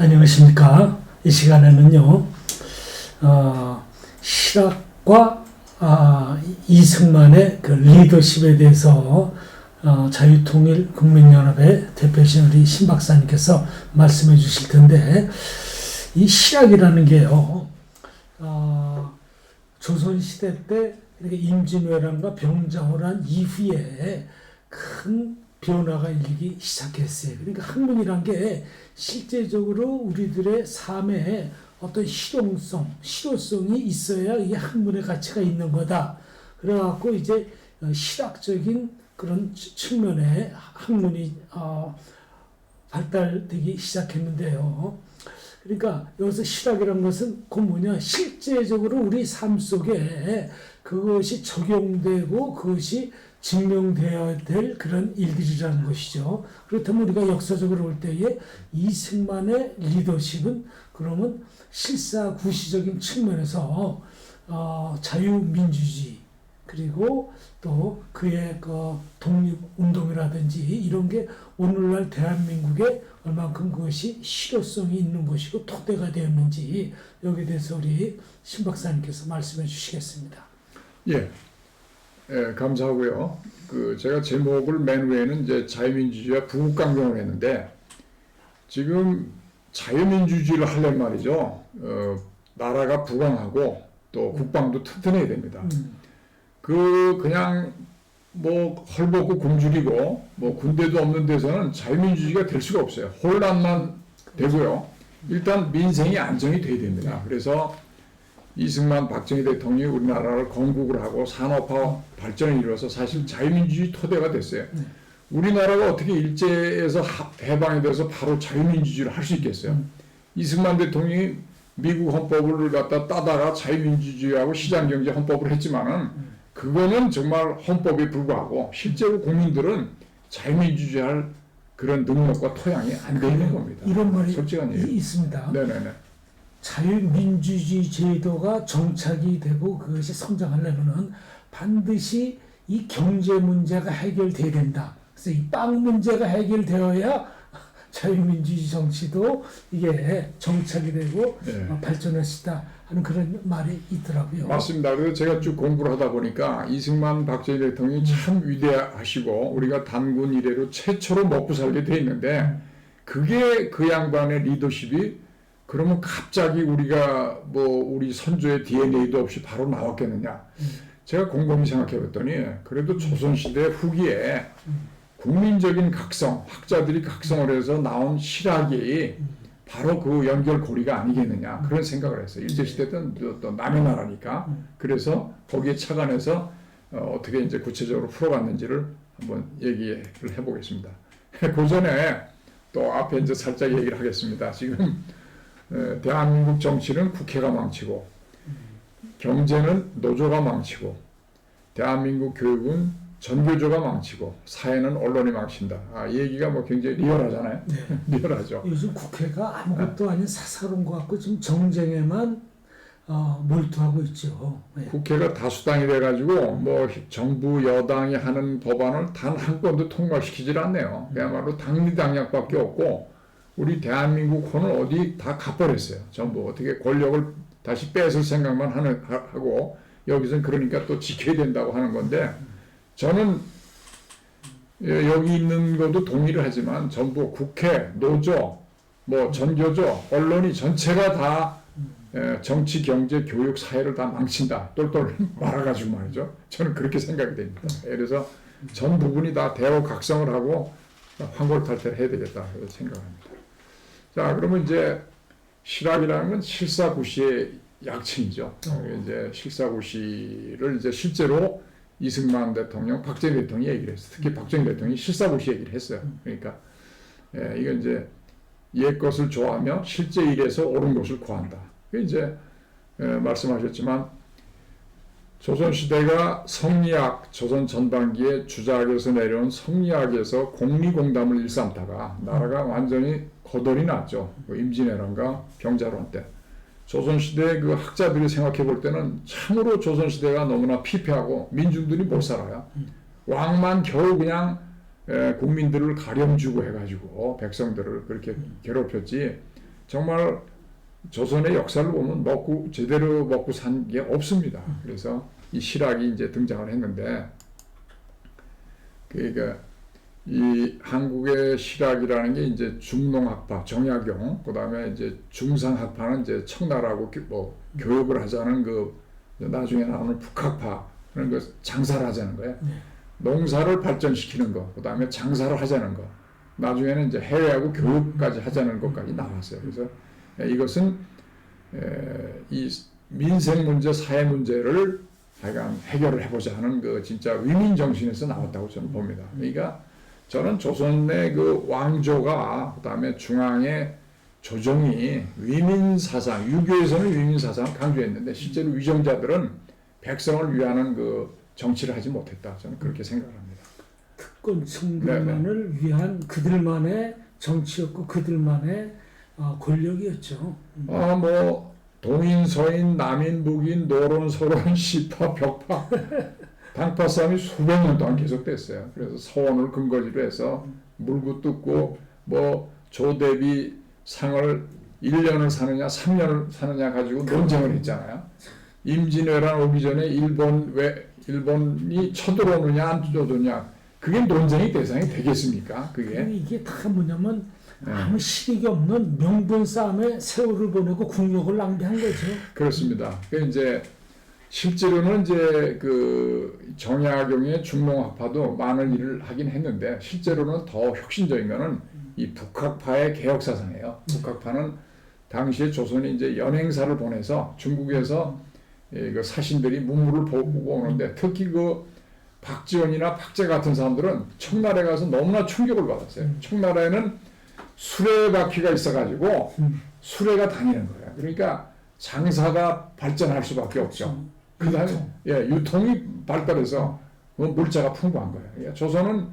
안녕하십니까. 이 시간에는요, 어, 실학과 아, 이승만의 그 리더십에 대해서 어, 자유통일 국민연합의 대표신 우리 신 박사님께서 말씀해 주실 텐데, 이 실학이라는 게요, 어, 조선시대 때 임진왜란과 병자호란 이후에 큰 변화가 일기 시작했어요. 그러니까 학문이란 게 실제적으로 우리들의 삶에 어떤 실용성, 실효성이 있어야 이게 학문의 가치가 있는 거다. 그래갖고 이제 어, 실학적인 그런 측- 측면에 학문이 어, 발달되기 시작했는데요. 그러니까 여기서 실학이라는 것은 그 뭐냐 실제적으로 우리 삶 속에 그것이 적용되고 그것이 증명되어야 될 그런 일들이라는 것이죠. 그렇다면 우리가 역사적으로 볼 때에 이승만의 리더십은 그러면 실사 구시적인 측면에서 어, 자유민주주의 그리고 또 그의 그 독립운동이라든지 이런 게 오늘날 대한민국에 얼만큼 그것이 실효성이 있는 것이고 토대가 되었는지 여기에 대해서 우리 신 박사님께서 말씀해 주시겠습니다. 예, 예, 감사하고요. 그 제가 제목을 맨 위에는 이제 자유민주주의와 부국 강경을 했는데 지금 자유민주주의를 하려면 말이죠. 어, 나라가 부강하고 또 국방도 튼튼해야 됩니다. 음, 그 그냥 뭐 헐벗고 굶주리고 뭐 군대도 없는 데서는 자유민주주의가 될 수가 없어요. 혼란만 되고요. 일단 민생이 안정이 돼야 됩니다. 그래서 이승만 박정희 대통령이 우리나라를 건국을 하고 산업화 발전을 이루어서 사실 자유민주주의 토대가 됐어요. 네. 우리나라가 어떻게 일제에서 하- 해방이 돼서 바로 자유민주주의를 할 수 있겠어요? 음. 이승만 대통령이 미국 헌법을 갖다 따다가 자유민주주의하고 시장경제 헌법을 했지만은 그거는 정말 헌법에 불과하고 실제로 국민들은 자유민주주의 할 그런 능력과 토양이 안돼 있는 겁니다. 이런 말이 솔직한 이- 얘기. 있습니다. 네네네. 자유민주주의 제도가 정착이 되고 그것이 성장하려면은 반드시 이 경제 문제가 해결돼야 된다. 그래서 이 빵 문제가 해결되어야 자유민주주의 정치도 이게 정착이 되고 네. 어, 발전할 수 있다 하는 그런 말이 있더라고요. 맞습니다. 그래서 제가 쭉 공부를 하다 보니까 이승만 박정희 대통령이 참 위대하시고 우리가 단군 이래로 최초로 먹고 살게 돼 있는데 그게 그 양반의 리더십이 그러면 갑자기 우리가 뭐 우리 선조의 DNA도 없이 바로 나왔겠느냐? 제가 곰곰이 생각해 봤더니 그래도 조선시대 후기에 국민적인 각성, 학자들이 각성을 해서 나온 실학이 바로 그 연결고리가 아니겠느냐 그런 생각을 했어요. 일제시대 때는 남의 나라니까 그래서 거기에 착안해서 어, 어떻게 이제 구체적으로 풀어갔는지를 한번 얘기를 해보겠습니다. 그 전에 또 앞에 이제 살짝 얘기를 하겠습니다. 지금 어, 대한민국 정치는 국회가 망치고 경제는 노조가 망치고 대한민국 교육은 전교조가 망치고 사회는 언론이 망친다. 아, 이 얘기가 뭐 굉장히 리얼하잖아요. 네. 리얼하죠. 요즘 국회가 아무것도 아닌 사사로운 것 같고 지금 정쟁에만 어, 몰두하고 있죠. 네. 국회가 다수당이 돼가지고 뭐 정부 여당이 하는 법안을 단 한 건도 통과시키질 않네요. 그야말로 당리당략밖에 없고 우리 대한민국 혼을 어디 다 가버렸어요. 전부 어떻게 권력을 다시 뺏을 생각만 하는 하- 하고 여기서는 그러니까 또 지켜야 된다고 하는 건데 저는 예, 여기 있는 것도 동의를 하지만 전부 국회, 노조, 뭐 전교조, 언론이 전체가 다 예, 정치, 경제, 교육, 사회를 다 망친다. 똘똘 말아가지고 말이죠. 저는 그렇게 생각이 됩니다. 그래서 전 부분이 다 대호 각성을 하고 황골탈퇴를 해야 되겠다. 생각합니다. 자, 그러면 이제 실학이라는 건 실사구시의 약칭이죠. 이제 실사구시를 이제 실제로 이승만 대통령, 박정희 대통령이 얘기를 했어요. 특히 박정희 대통령이 실사구시 얘기를 했어요. 그러니까 예, 이건 이제 옛 것을 좋아하며 실제 일에서 옳은 것을 구한다. 그 이제 예, 말씀하셨지만 조선 시대가 성리학 조선 전반기에 주작에서 내려온 성리학에서 공리공담을 일삼다가 나라가 완전히 거덜이 났죠. 그 임진왜란과 병자론 때. 조선 시대 그 학자들이 생각해 볼 때는 참으로 조선 시대가 너무나 피폐하고 민중들이 못 살아요. 왕만 겨우 그냥 에, 국민들을 가렴주고 해가지고 백성들을 그렇게 괴롭혔지 정말 조선의 역사를 보면 먹고 제대로 먹고 산 게 없습니다. 그래서 이 실학이 이제 등장을 했는데 그러니까 이 한국의 실학이라는 게 이제 중농학파 정약용 그 다음에 이제 중상학파는 이제 청나라고 교- 뭐 교육을 하자는 그 나중에 나오는 북학파 그런 거 장사를 하자는 거예요. 네. 농사를 발전시키는 거, 그 다음에 장사를 하자는 거. 나중에는 이제 해외하고 교육까지 하자는 것까지 나왔어요. 그래서 이것은 에, 이 민생 문제, 사회 문제를 하여간 해결을 해보자 하는 그 진짜 위민 정신에서 나왔다고 저는 봅니다. 그러니까 저는 조선의 그 왕조가 그다음에 중앙의 조정이 위민 사상, 유교에서는 위민 사상을 강조했는데 실제로 위정자들은 백성을 위하는 그 정치를 하지 못했다. 저는 그렇게 생각합니다. 특권층들만을 위한 그들만의 정치였고 그들만의 어, 권력이었죠. 음. 아, 뭐 동인, 서인, 남인, 북인, 노론, 소론, 시파, 벽파, 당파 싸움이 수백 년 동안 계속됐어요. 그래서 서원을 근거지로 해서 물고 뜯고 뭐 조대비 상을 1년을 사느냐 3년을 사느냐 가지고 논쟁을 했잖아요. 임진왜란 오기 전에 일본 왜 일본이 쳐들어오느냐 안 쳐들어오느냐 그게 논쟁의 대상이 되겠습니까? 그게 이게 다 뭐냐면 네. 아무 실익이 없는 명분 싸움에 세월을 보내고 국력을 낭비한 거죠. 그렇습니다. 그 이제 실제로는 이제 그 정약용의 중농학파도 많은 일을 하긴 했는데 실제로는 더 혁신적인 거는 이 북학파의 개혁 사상이에요. 북학파는 당시에 조선이 이제 연행사를 보내서 중국에서 이그 사신들이 문물을 보고 오는데 특히 그 박지원이나 박제 같은 사람들은 청나라에 가서 너무나 충격을 받았어요. 청나라에는 수레바퀴가 있어가지고 음. 수레가 다니는 거예요. 그러니까 장사가 발전할 수밖에 없죠. 그다음에 유통. 예, 유통이 발달해서 그 물자가 풍부한 거예요. 그러니까 조선은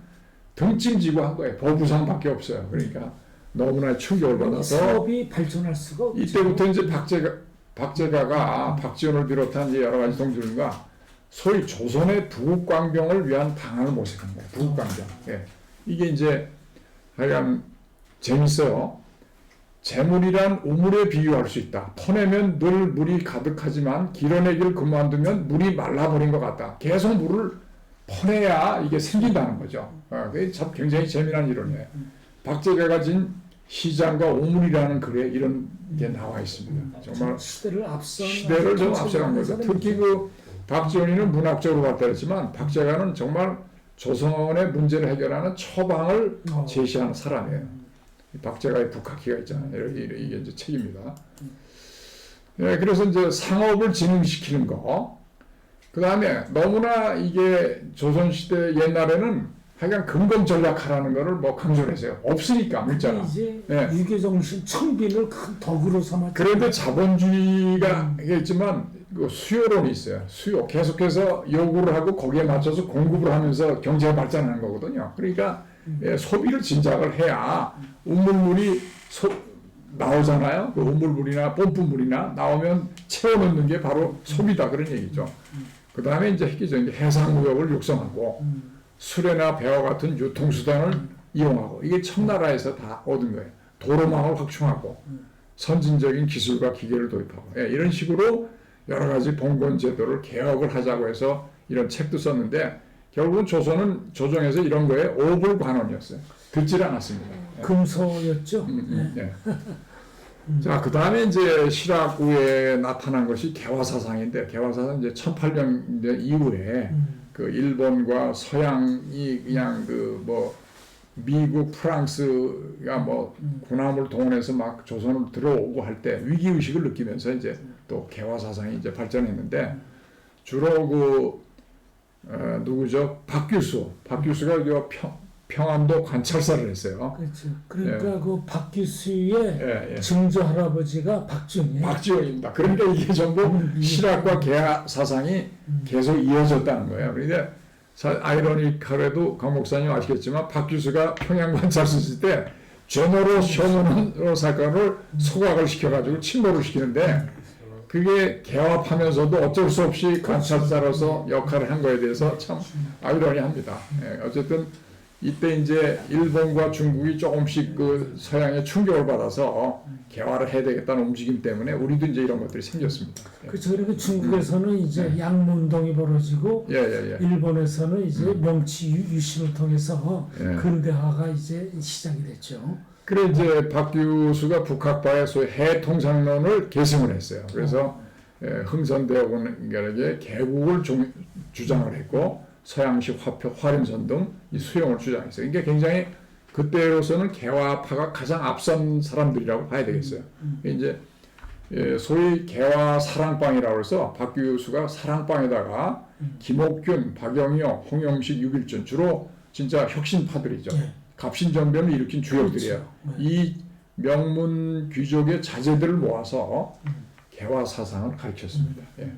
등짐지고 한 거예요. 보부상밖에 없어요. 그러니까 너무나 충격을 받아서 사업이 발전할 수가 없죠. 이때부터 이제 박제가 박제가가 박지원을 비롯한 이제 여러 가지 동지들과 소위 조선의 부국광병을 위한 방안을 모색한 거예요. 부국광병. 예. 이게 이제 하여간 재밌어요. 재물이란 우물에 비유할 수 있다. 퍼내면 늘 물이 가득하지만 길어내기를 그만두면 물이 말라버린 것 같다. 계속 물을 퍼내야 이게 생긴다는 거죠. 어, 그게 참 굉장히 재미난 이론이에요. 박제가가 진 시장과 우물이라는 글에 이런 게 나와 있습니다. 정말 시대를 앞선 시대를 좀 앞서간 거죠. 특히 그 박지원이는 문학적으로 발달했지만 박제가는 정말 조선의 문제를 해결하는 처방을 어. 제시하는 사람이에요. 이 박제가의 북학기가 있잖아요. 이게, 이게 이제 책입니다. 예, 그래서 이제 상업을 진흥시키는 거. 그 다음에 너무나 이게 조선시대 옛날에는 하여간 금검 전략하라는 거를 뭐 강조를 했어요. 없으니까 문자가. 이제 예. 유교 정신 청빈을 큰 덕으로 삼았죠. 그런데 자본주의가 있지만 그 수요론이 있어요. 수요 계속해서 요구를 하고 거기에 맞춰서 공급을 하면서 경제가 발전하는 거거든요. 그러니까 예, 소비를 진작을 해야 우물물이 소, 나오잖아요. 그 우물물이나 뽐뿌물이나 나오면 채워넣는 게 바로 소비다 그런 얘기죠. 그 다음에 이제 획기적인 게 해상무역을 육성하고 음. 수레나 배와 같은 유통수단을 이용하고 이게 청나라에서 다 얻은 거예요. 도로망을 확충하고 선진적인 기술과 기계를 도입하고 예, 이런 식으로 여러 가지 봉건 제도를 개혁을 하자고 해서 이런 책도 썼는데 결국은 조선은 조정에서 이런 거에 오불 관원이었어요. 듣질 않았습니다. 예. 금서였죠. 음, 네. 음, 예. 자, 그 다음에 이제 실학 후에 나타난 것이 개화사상인데, 개화사상 이제 1800년대 이후에 음. 그 일본과 서양이 그냥 그 뭐 미국, 프랑스가 뭐 음. 군함을 동원해서 막 조선을 들어오고 할 때 위기 의식을 느끼면서 이제 또 개화 사상이 이제 발전했는데 주로 그 어, 누구죠? 박규수, 박규수가 그 평, 평안도 관찰사를 했어요. 그렇죠. 그러니까 그 박기수의 예, 예. 증조 할아버지가 박정희. 박지원입니다. 그러니까 이게 전부 음, 실학과 개화 사상이 음. 계속 이어졌다는 거예요. 그런데 사- 아이러니컬에도 강 목사님 아시겠지만 박규수가 평양 있을 때 제너로 쇼노노 사건을 소각을 시켜가지고 침몰을 시키는데 그게 개업하면서도 어쩔 수 없이 관찰사로서 역할을 한 거에 대해서 참 아이러니합니다. 예, 어쨌든 이때 이제 일본과 중국이 조금씩 그 서양의 충격을 받아서 개화를 해야 되겠다는 움직임 때문에 우리도 이제 이런 것들이 생겼습니다. 그렇죠. 그리고 중국에서는 이제 네. 양문동이 벌어지고 예, 예, 예. 일본에서는 이제 명치 유- 유신을 통해서 예. 근대화가 이제 시작이 됐죠. 그래 이제 박 교수가 북학파의 소위 해통상론을 계승을 했어요. 그래서 예, 흥선대학원에게 개국을 종- 주장을 했고 서양식 화표, 화림선 등 이 수용을 주장했어요. 그러니까 굉장히 그때로서는 개화파가 가장 앞선 사람들이라고 봐야 되겠어요. 이제 예, 소위 개화 사랑방이라고 해서 박 교수가 사랑방에다가 김옥균, 박영효, 홍영식, 유길준 주로 진짜 혁신파들이죠. 예. 갑신정변을 일으킨 주역들이에요. 그렇죠. 네. 이 명문 귀족의 자제들을 모아서 개화 사상을 가르쳤습니다. 예.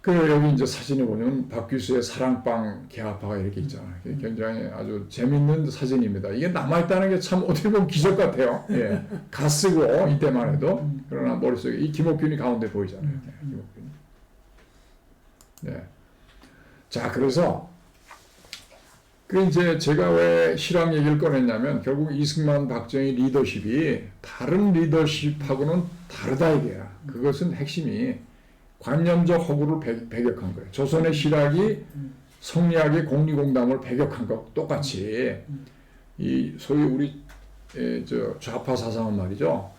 그 여기 이제 사진에 보면 박 교수의 사랑방 개화파가 이렇게 있잖아요. 이게 굉장히 아주 재밌는 사진입니다. 이게 남아있다는 게 참 어떻게 보면 기적 같아요. 예. 가 쓰고 이때만 해도 그러나 머릿속에 이 김옥균이 가운데 보이잖아요. 예, 김옥균. 네. 자 그래서 그 이제 제가 왜 실황 얘기를 꺼냈냐면 결국 이승만 박정희 리더십이 다른 리더십하고는 다르다 이게야. 그것은 핵심이 관념적 허구를 배, 배격한 거예요. 조선의 실학이 성리학의 공리공담을 배격한 것 똑같이 이 소위 우리 에, 저 좌파 사상은 말이죠.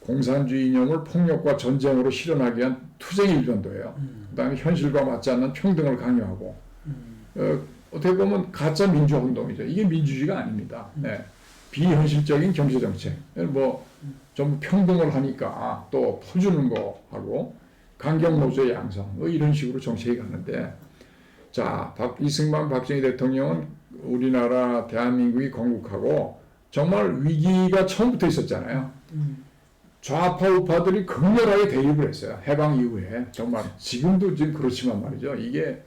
공산주의 이념을 폭력과 전쟁으로 실현하기 위한 투쟁 일변도예요. 그다음에 현실과 맞지 않는 평등을 강요하고 어, 어떻게 보면 가짜 민주화 운동이죠. 이게 민주주의가 아닙니다. 네. 비현실적인 경제 정책. 뭐 전부 평등을 하니까 또 퍼주는 거 하고 강경 노조의 양성 뭐 이런 식으로 정책이 가는데 자 박, 이승만 박정희 대통령은 우리나라 대한민국이 건국하고 정말 위기가 처음부터 있었잖아요. 좌파 우파들이 극렬하게 대립을 했어요. 해방 이후에 정말 지금도 지금 그렇지만 말이죠. 이게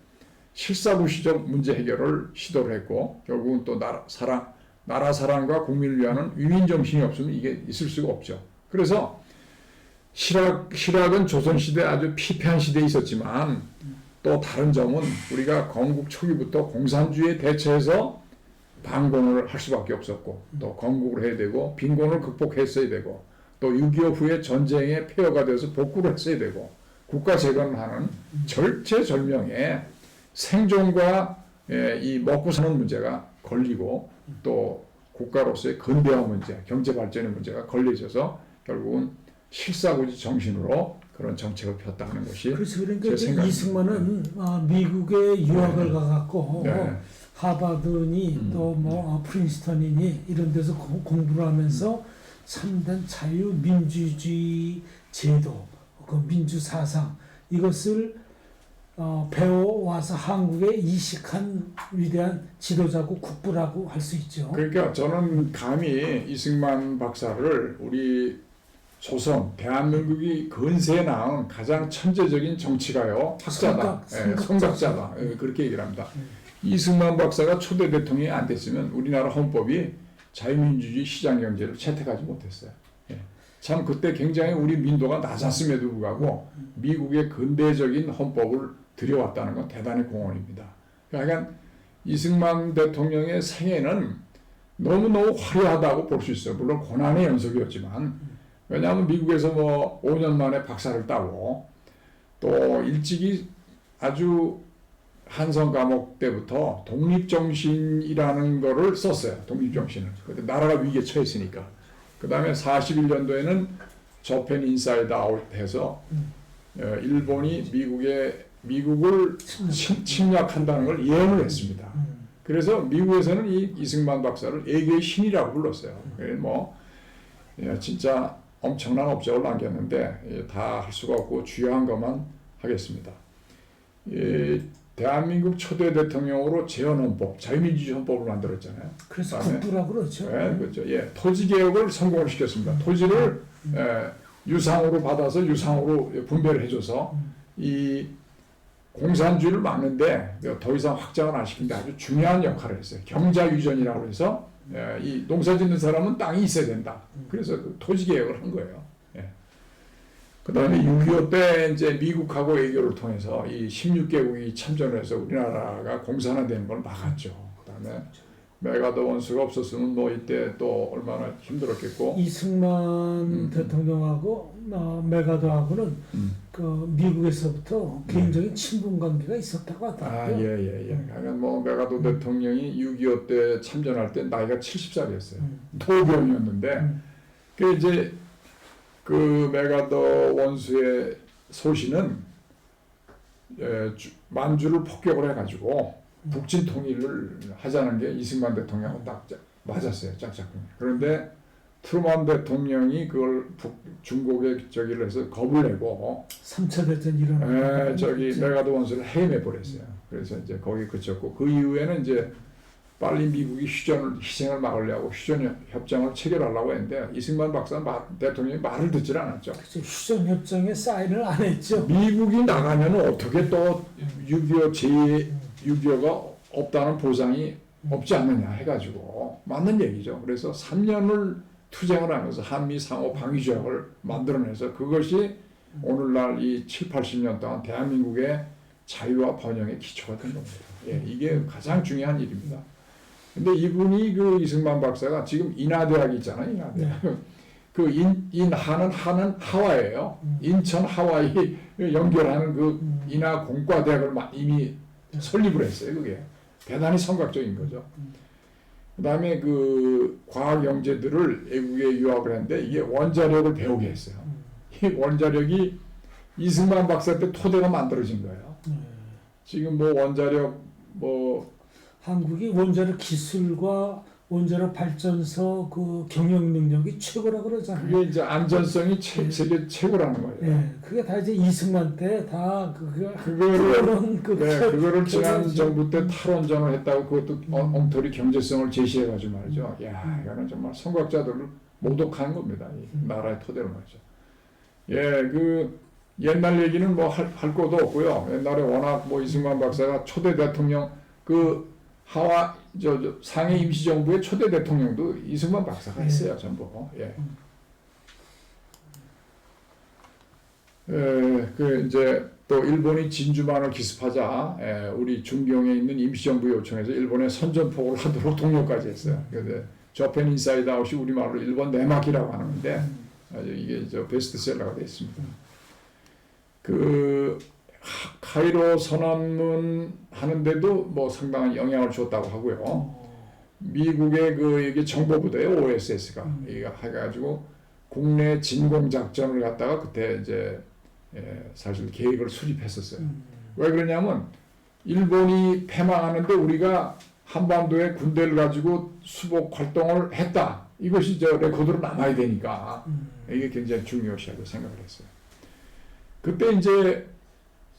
실사구시적 문제 해결을 시도를 했고 결국은 또 나라 사랑 나라 사랑과 국민을 위하는 위민 정신이 없으면 이게 있을 수가 없죠. 그래서 실학 실학은 조선 시대 아주 피폐한 시대에 있었지만 또 다른 점은 우리가 건국 초기부터 공산주의에 대처해서 반공을 할 수밖에 없었고 또 건국을 해야 되고 빈곤을 극복했어야 되고 또 6.25 후에 전쟁의 폐허가 되어서 복구를 했어야 되고 국가 재건을 하는 절체절명의 생존과 예, 이 먹고 사는 문제가 걸리고 또 국가로서의 근대화 문제, 경제 발전의 문제가 걸려 있어서 결국은 실사구지 정신으로 그런 정책을 폈다 하는 것이 그렇죠. 그러니까 제. 이승만은 아, 미국에 유학을 가갖고 네. 하버드니 음. 또뭐 프린스턴이니 이런 데서 공- 공부를 하면서 참된 자유 민주주의 제도 그 민주 사상 이것을 어, 배워와서 한국에 이식한 위대한 지도자고 국부라고 할 수 있죠. 그러니까 저는 감히 이승만 박사를 우리 조선 대한민국이 근세에 낳은 가장 천재적인 정치가요 학자다, 성각, 예. 성각자다 예, 그렇게 얘기를 합니다. 이승만 박사가 초대 대통령이 안 됐으면 우리나라 헌법이 자유민주주의 시장경제를 채택하지 못했어요. 예. 참 그때 굉장히 우리 민도가 낮았음에도 불구하고 미국의 근대적인 헌법을 들여왔다는 건 대단히 공헌입니다. 그러니까 이승만 대통령의 생애는 너무너무 화려하다고 볼 수 있어요. 물론 고난의 연속이었지만 왜냐하면 미국에서 뭐 5년 만에 박사를 따고 또 일찍이 아주 한성 감옥 때부터 독립정신이라는 거를 썼어요. 독립정신을. 그때 나라가 위기에 처했으니까. 그 다음에 41년도에는 저펜 인사이드 아웃 해서 어, 일본이 미국의 미국을 침, 침략한다는 걸 예언을 했습니다. 음. 그래서 미국에서는 이 이승만 박사를 애교의 신이라고 불렀어요. 그래 뭐 예, 진짜 엄청난 업적을 남겼는데 다 할 수가 없고 주요한 것만 하겠습니다. 이 대한민국 초대 대통령으로 재헌헌법, 자유민주주의 헌법을 만들었잖아요. 그래서 국부라고 그러죠. 예, 그렇죠. 예, 토지 개혁을 성공을 시켰습니다. 토지를 예, 유상으로 받아서 유상으로 분배를 해줘서 이 공산주의를 막는데 더 이상 확장을 안 시키는데 아주 중요한 역할을 했어요. 경자 유전이라고 해서 예, 이 농사 짓는 사람은 땅이 있어야 된다. 그래서 그 토지 개혁을 한 거예요. 예. 그 다음에 6.25 때 이제 미국하고 외교를 통해서 이 16개국이 참전해서 우리나라가 공산화되는 걸 막았죠. 그 다음에 메가더 원수가 없었으면 뭐 이때 또 얼마나 힘들었겠고. 이승만 음. 대통령하고 어, 메가더하고는 음. 그 미국에서부터 개인적인 친분 관계가 있었다고 아, 하더라고요. 예, 예, 예. 그러니까 뭐 메가더 대통령이 6.25 때 참전할 때 나이가 70살이었어요. 음. 도병이었는데 음. 그 이제 그 메가더 원수의 소신은 에, 주- 만주를 폭격을 해가지고 북진 통일을 하자는 게 이승만 대통령하고 딱 짜- 맞았어요 짝짝꿍. 그런데 트루만 대통령이 그걸 북, 중국에 저기를 해서 겁을 내고 3차 대전 일어나고 에, 저기 메가더 원수를 해임해 버렸어요. 그래서 이제 거기 그쳤고 그 이후에는 이제 빨리 미국이 휴전을 희생을 막으려고 휴전 협정을 체결하려고 했는데 이승만 박사 말, 대통령이 말을 듣질 않았죠. 그래서 휴전 협정에 사인을 안 했죠. 미국이 나가면 어떻게 또 6.25 제 6.25가 없다는 보장이 없지 않느냐 해가지고 맞는 얘기죠. 그래서 3년을 투쟁을 하면서 한미 상호 방위 조약을 만들어내서 그것이 오늘날 이 7, 80년 동안 대한민국의 자유와 번영의 기초가 된 겁니다. 예, 이게 가장 중요한 일입니다. 근데 이분이 그 이승만 박사가 지금 인하대학이 있잖아요, 인하대학. 그 인, 인하는 하는 하와예요. 음. 인천 하와이 연결하는 그 음. 인하 공과대학을 마- 이미 설립을 했어요. 그게 대단히 성각적인 거죠. 그다음에 그 과학 영재들을 외국에 유학을 했는데 이게 원자력을 배우게 했어요. 음. 이 원자력이 이승만 박사 때 토대가 만들어진 거예요. 네. 지금 뭐 원자력 뭐 한국이 원자력 기술과 원자력 발전소 그 경영 능력이 최고라 그러잖아요. 그게 이제 안전성이 최, 세계 최고라는 거예요. 예, 그게 다 이제 이승만 때 다 그거 그거를 그 네, 그거를 지난. 정부 때 탈원전을 했다고 그것도 어- 음. 엉터리 경제성을 제시해 가지고 말이죠. 야, 이거는 정말 선각자들을 모독한 겁니다. 이 음. 나라의 토대로 말이죠. 예, 그 옛날 얘기는 뭐 할 할 것도 없고요. 옛날에 워낙 뭐 이승만 박사가 초대 대통령 그 하와 저, 저 상해 임시정부의 초대 대통령도 이승만 박사가 예. 했어요, 전부. 예. 음. 에, 그 이제 또 일본이 진주만을 기습하자 에, 우리 중경에 있는 임시정부 요청해서 일본에 선전포고를 하도록 독려까지 했어요. 그런데 저펜 인사이드 아웃이 우리말로 일본 내막이라고 하는데 아주 이게 저 베스트셀러가 됐습니다. 그 하- 카이로 선언문 하는데도 뭐 상당한 영향을 줬다고 하고요. 어, 미국의 그 이게 정보부대요 OSS가 음. 이게 해가지고 국내 진공 작전을 갖다가 그때 이제 예, 사실 계획을 수립했었어요. 음. 왜 그러냐면 일본이 패망하는데 우리가 한반도에 군대를 가지고 수복 활동을 했다. 이것이 저 레코드로 남아야 되니까 음. 이게 굉장히 중요시하고 생각을 했어요. 그때 이제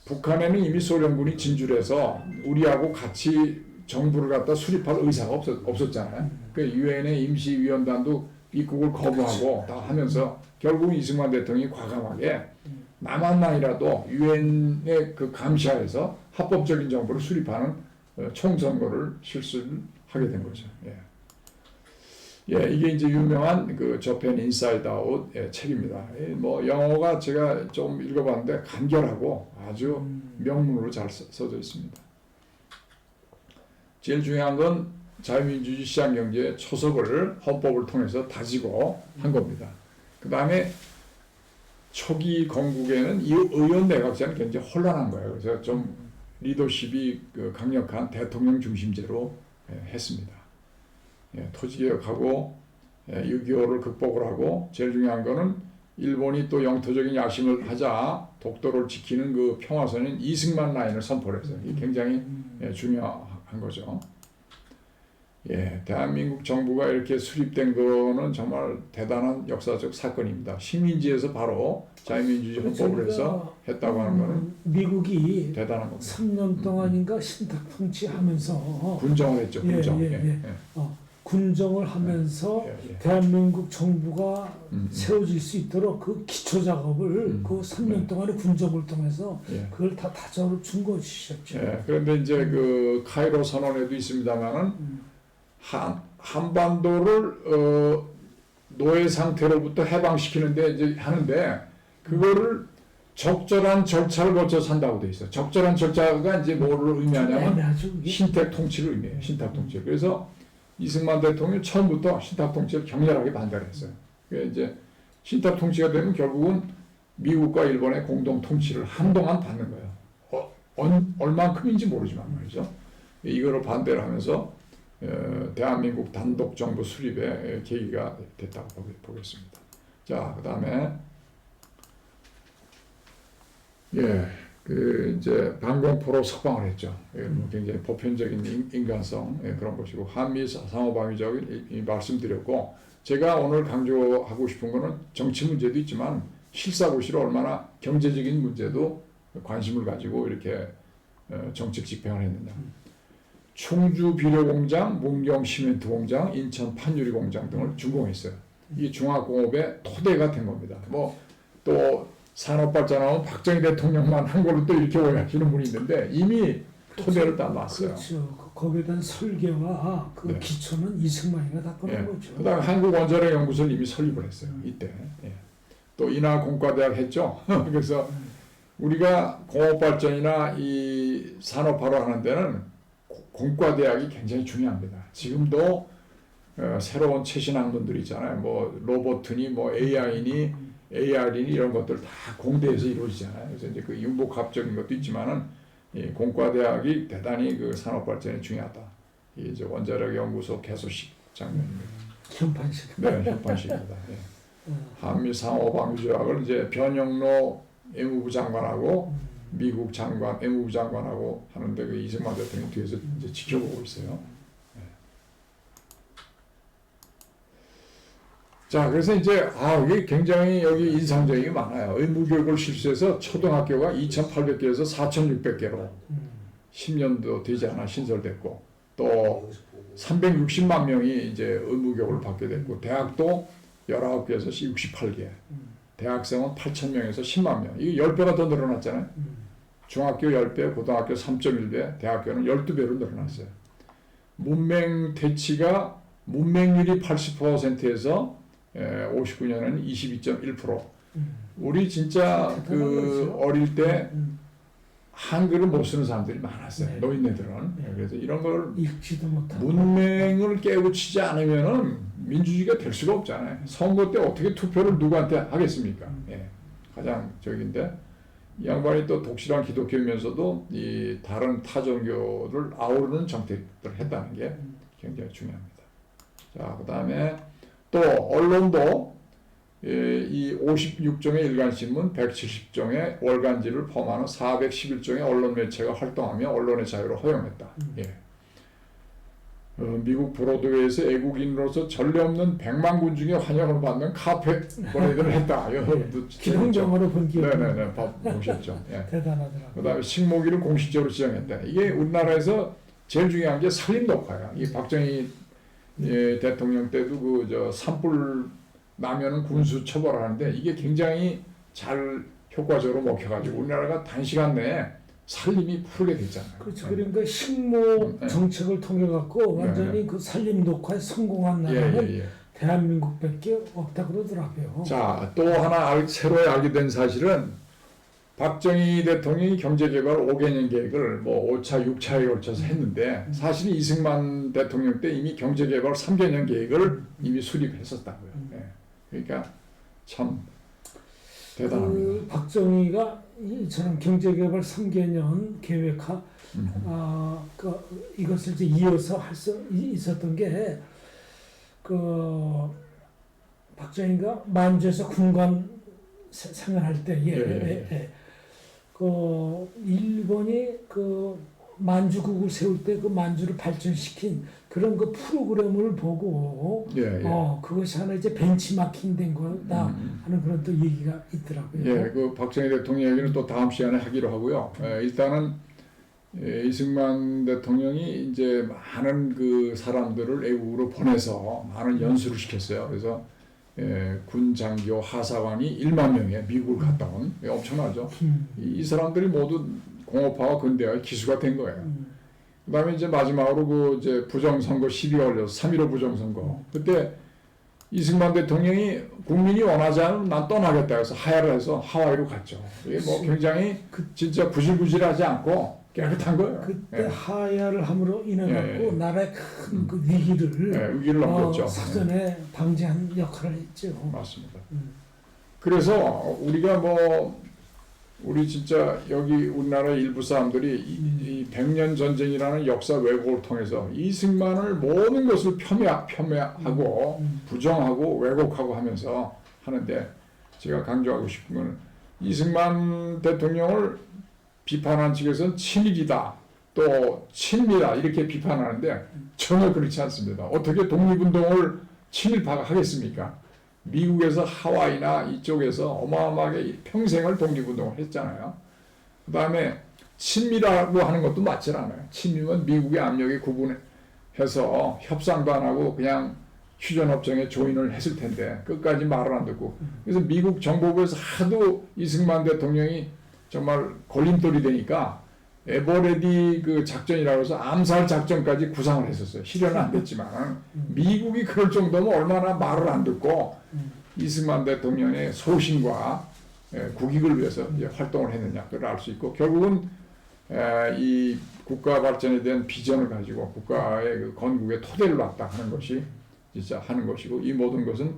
북한에는 이미 소련군이 진주를 해서 우리하고 같이 정부를 갖다 수립할 의사가 없었, 없었잖아요. 그 유엔의 임시위원단도 입국을 거부하고 다 하면서 결국 이승만 대통령이 과감하게 남한만이라도 유엔의 그 감시하에서 합법적인 정부를 수립하는 어, 총선거를 실시를 하게 된 거죠. 예. 예, 이게 이제 유명한 그 저펜 인사이드 아웃 예, 책입니다. 예, 뭐 영어가 제가 좀 읽어봤는데 간결하고 아주 음. 명문으로 잘 써- 써져 있습니다. 제일 중요한 건 자유민주주의 시장 경제의 초석을 헌법을 통해서 다지고 한 겁니다. 그 다음에 초기 건국에는 이 의원 내각제는 굉장히 혼란한 거예요. 그래서 좀 리더십이 그 강력한 대통령 중심제로 예, 했습니다. 예, 토지개혁하고 예, 6.25를 극복을 하고 제일 중요한 거는 일본이 또 영토적인 야심을 하자 독도를 지키는 그 평화선인 이승만 라인을 선포를 했어요. 이게 굉장히 음. 예, 중요한 거죠. 예, 대한민국 정부가 이렇게 수립된 거는 정말 대단한 역사적 사건입니다. 식민지에서 바로 자유민주주의 헌법을 해서 했다고 하는 거는 음, 미국이 대단한 겁니다. 3년 동안인가 신탁 통치하면서 군정을 했죠, 예, 군정. 예, 예. 군정을 하면서 예, 예. 대한민국 정부가 음, 음. 세워질 수 있도록 그 기초 작업을 음, 그 3년 네. 동안의 군정을 통해서 예. 그걸 다 다져를 준 것이었죠. 예, 그런데 이제 그 카이로 선언에도 있습니다만은 음. 한 한반도를 어, 노예 상태로부터 해방시키는데 이제 하는데 그거를 적절한 절차를 거쳐 산다고 돼 있어요. 적절한 절차가 이제 뭐를 의미하냐면. 신탁 통치를 의미해요. 신탁 통치. 그래서 이승만 대통령이 처음부터 신탁 통치를 격렬하게 반대했어요. 그게 이제 신탁 통치가 되면 결국은 미국과 일본의 공동 통치를 한동안 받는 거예요. 어, 얼- 얼만큼인지 모르지만 말이죠. 이거를 반대를 하면서 어, 대한민국 단독 정부 수립의 계기가 됐다고 보겠- 보겠습니다. 자, 그 다음에 예, 그 이제 방공포로 석방을 했죠. 예, 뭐 굉장히 보편적인 인- 인간성 예, 그런 것이고 한미 상호방위적인 말씀드렸고 제가 오늘 강조하고 싶은 거는 정치 문제도 있지만 실사고시로 얼마나 경제적인 문제도 관심을 가지고 이렇게 어, 정책 집행을 했느냐. 충주 비료공장, 문경 시멘트 공장, 인천 판유리 공장 등을 준공했어요. 이 중화공업의 토대가 된 겁니다. 뭐 또 산업 발전 하면 박정희 대통령만 한 걸로 또 이렇게 오해하시는 분이 있는데 이미 토대를 다 놨어요. 그렇죠. 그- 거기에 대한 설계와 그 네. 기초는 이승만이가 다 예. 꺼낸 거죠. 그다음에 한국원자력 연구소를 이미 설립을 했어요. 이때. 예. 또 인하 공과대학 했죠. 그래서 우리가 공업 발전이나 이 산업화를 하는 데는 고- 공과대학이 굉장히 중요합니다. 지금도 어, 새로운 최신 학문들이 있잖아요. 뭐 로봇이니 뭐 AI니 AR 이니 이런 것들 다 공대에서 이루어지잖아요. 그래서 이제 그 융복합적인 것도 있지만은 이 공과대학이 대단히 그 산업 발전에 중요하다. 이 이제 원자력 연구소 개소식 장면입니다. 현판식. 네, 협반식입니다. 예. 어, 한미 상호 방위 조약을 이제 변영로 외무부 장관하고 미국 장관, 외무부 장관하고 하는데 그 이승만 대통령 뒤에서 이제 지켜보고 있어요. 자, 그래서 이제 아 이게 굉장히 여기 인상적인 게 많아요. 의무 교육을 실시해서 초등학교가 2,800개에서 4,600개로 음. 10년도 되지 않아 신설됐고 또 360만 명이 이제 의무 교육을 받게 됐고 대학도 19개에서 68개. 음. 대학생은 8천 명에서 10만 명. 이게 10배가 더 늘어났잖아요. 음. 중학교 10배, 고등학교 3.1배, 대학교는 12배로 늘어났어요. 문맹 퇴치가 문맹률이 80%에서 59년에는 22.1%. 음. 우리 진짜 그. 어릴 때 음. 한글을 못 쓰는 사람들이 많았어요. 네. 노인네들은. 네. 그래서 이런 걸 읽지도 못하고. 문맹을 깨우치지 않으면은 민주주의가 될 수가 없잖아요. 선거 때 어떻게 투표를 누구한테 하겠습니까? 음. 예. 가장 저기인데 이 양반이 또 독실한 기독교이면서도 이 다른 타 종교를 아우르는 정책들을 했다는 게 음. 굉장히 중요합니다. 자, 그다음에 또 언론도 예, 이 56종의 일간신문, 170종의 월간지를 포함하는 411종의 언론 매체가 활동하며 언론의 자유를 허용했다. 음. 예. 어, 미국 브로드웨이에서 애국인으로서 전례 없는 100만 군 중에 환영을 받는 카페 퍼레이드를 했다. 이것도 기동적으로 본 기억. 네네네, 봐- 보셨죠. 예. 대단하더라고. 그다음에 식목일을 공식적으로 지정했다. 이게 우리나라에서 제일 중요한 게 산림 녹화야. 이 박정희 예, 대통령 때도 그 저 산불 나면은 군수 처벌하는데 이게 굉장히 잘 효과적으로 먹혀가지고 우리나라가 단시간 내에 산림이 푸르게 됐잖아요. 그렇죠. 예. 그러니까 네. 정책을 통해 갖고 네, 완전히 그 산림 녹화에 성공한 예, 나라는 예, 예. 대한민국밖에 없다 그러더라고요. 자, 또 하나 알, 새로 알게 된 사실은 박정희 대통령이 경제개발 5개년 계획을 뭐 5차, 6차에 걸쳐서 했는데 사실 이승만 대통령 때 이미 경제개발 3개년 계획을 이미 수립했었다고요. 예. 그러니까 참 대단합니다. 그 박정희가 이처럼 경제개발 3개년 계획화 음. 아, 그 이것을 이제 이어서 할 수 있었던 게 그 박정희가 만주에서 군관 세- 생활할 때, 예, 예, 예, 예, 예. 그 일본이 그 만주국을 세울 때 그 만주를 발전시킨 그런 그 프로그램을 보고 예, 예. 어 그것이 하나 이제 벤치마킹 된 거다 음. 하는 그런 또 얘기가 있더라고요. 예, 그 박정희 대통령 얘기는 또 다음 시간에 하기로 하고요. 예, 일단은 예, 이승만 대통령이 이제 많은 그 사람들을 애국으로 보내서 많은 연수를 시켰어요. 그래서 예, 군 장교 하사관이 1만 명의 미국을 갔다 온 예, 엄청나죠. 음, 이, 이 사람들이 모두 공업화와 근대화의 기수가 된 거예요. 음, 그다음에 이제 마지막으로 그 이제 부정선거 시비가 걸려서 3.15 부정선거 그때 이승만 대통령이 국민이 원하지 않으면 난 떠나겠다 해서 하야를 해서 하와이로 갔죠. 이게 뭐 굉장히 진짜 구질구질하지 않고 깨끗한 거예요. 그때 예. 하야를 함으로 인해 예, 갖고 예. 나라의 큰 그 위기를 예, 위기를 넘겼죠. 어, 사전에 방지한 역할을 했죠. 예, 맞습니다. 음. 그래서 우리가 뭐 우리 진짜 여기 우리나라 일부 사람들이 이, 이 백년 전쟁이라는 역사 왜곡을 통해서 이승만을 모든 것을 폄훼 폄훼하고 음. 부정하고 왜곡하고 하면서 하는데 제가 강조하고 싶은 건 이승만 대통령을 비판한 측에서는 친일이다 또 친미다 이렇게 비판하는데 전혀 그렇지 않습니다. 어떻게 독립운동을 친일파가 하겠습니까? 미국에서 하와이나 이쪽에서 어마어마하게 평생을 독립운동을 했잖아요. 그 다음에 친미라고 하는 것도 맞질 않아요. 친미면 미국의 압력에 구분해서 협상도 안 하고 그냥 휴전협정에 조인을 했을 텐데 끝까지 말을 안 듣고 그래서 미국 정보부에서 하도 이승만 대통령이 정말 걸림돌이 되니까 에버레디 그 작전이라고 해서 암살 작전까지 구상을 했었어요. 실현은 안 됐지만 미국이 그럴 정도면 얼마나 말을 안 듣고 이승만 대통령의 소신과 에, 국익을 위해서 이제 활동을 했느냐 그걸 알 수 있고 결국은 에, 이 국가 발전에 대한 비전을 가지고 국가의 그 건국의 토대를 놨다 하는 것이 진짜 하는 것이고 이 모든 것은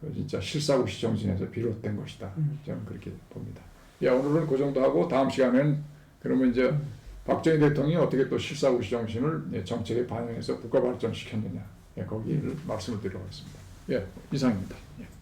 그 진짜 실사구시 정신에서 비롯된 것이다. 음. 저는 그렇게 봅니다. 예, 오늘은 그 정도 하고 다음 시간에는 그러면 이제 박정희 대통령이 어떻게 또 실사구시 정신을 예, 정책에 반영해서 국가 발전시켰느냐 예, 거기를 말씀을 드리겠습니다. 예, 이상입니다. 예.